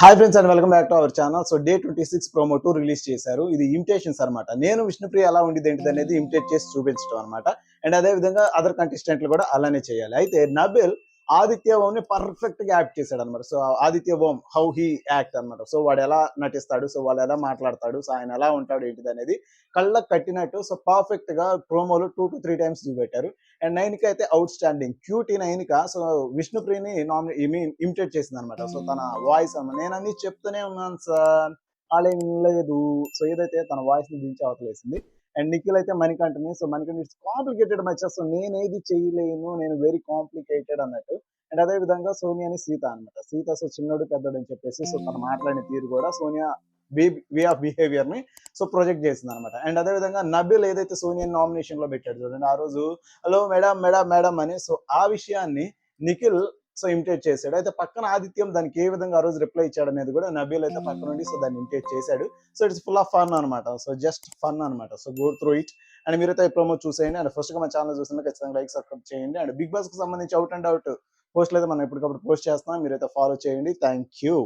Hi friends and welcome back to our channel so day twenty six promo two release చేశారు. ఇది imitations అన్నమాట. నేను విష్ణుప్రియ ఎలా ఉండిది ఏంటిది అనేది ఇమిటేట్ చేసి చూపించడం అనమాట అండ్ అదే విధంగా అదర్ కంటెస్టెంట్లు కూడా అలానే చేయాలి. అయితే నబిల్ ఆదిత్య ఓం ని పర్ఫెక్ట్గా యాక్ట్ చేశాడు అనమాట so Aditya Om how he act అన్నమాట. సో వాడు ఎలా నటిస్తాడు సో వాడు ఎలా మాట్లాడతాడు సో ఆయన ఎలా ఉంటాడు ఏంటిది అనేది కళ్ళకు కట్టినట్టు సో పర్ఫెక్ట్గా ప్రోమోలు టూ టు త్రీ టైమ్స్ చూపెట్టారు. అండ్ నైన్కి అయితే అవుట్ స్టాండింగ్ క్యూటీ నైన్క సో విష్ణుప్రియని నామినే ఇమిటేట్ చేసింది అనమాట సో తన వాయిస్ అన్నమాట నేను అన్ని చెప్తూనే ఉన్నాను సార్ అలా లేదు. సో ఏదైతే తన వాయిస్ని దించి అవతలేసింది అండ్ నిఖిల్ అయితే మణికంఠని సో మణికంఠ ఇట్స్ కాంప్లికేటెడ్ మచ్చా సో నేను ఏది చేయలేను నేను వెరీ కాంప్లికేటెడ్ అన్నట్టు. అండ్ అదే విధంగా సోనియా అని సీత అన్నమాట. సీత సో చిన్నోడు పెద్దోడు అని చెప్పేసి సో తను మాట్లాడిన తీరు కూడా సోనియా వే ఆఫ్ బిహేవియర్ని సో ప్రొజెక్ట్ చేసింది అనమాట అండ్ అదే విధంగా నబిల్ ఏదైతే సోనియా నామినేషన్లో పెట్టాడు చూడండి ఆ రోజు హలో మేడం మేడం మేడం అని. సో ఆ విషయాన్ని నిఖిల్ సో ఇమిటేట్ చేశాడు. అయితే పక్కన ఆదిత్యం దానికి ఏ విధంగా ఆ రోజు రిప్లై ఇచ్చాడు అనేది కూడా నబీల్ అయితే పక్కన నుండి సో దాన్ని ఇమిటేట్ చేశాడు. So it's full of fun అనమాట సో జస్ట్ ఫన్ అనమాట so go through it. And మీరైతే ప్రోమో చూసేయండి. అండ్ ఫస్ట్గా మా ఛానల్ చూసిన ఖచ్చితంగా లైక్ సబ్స్క్రైబ్ చేయండి. అండ్ బిగ్ బాస్కి సంబంధించి అవుట్ అండ్ అవుట్ పోస్ట్లు అయితే మనం ఎప్పటికప్పుడు పోస్ట్ చేస్తాం మీరైతే ఫాలో చేయండి. Thank you.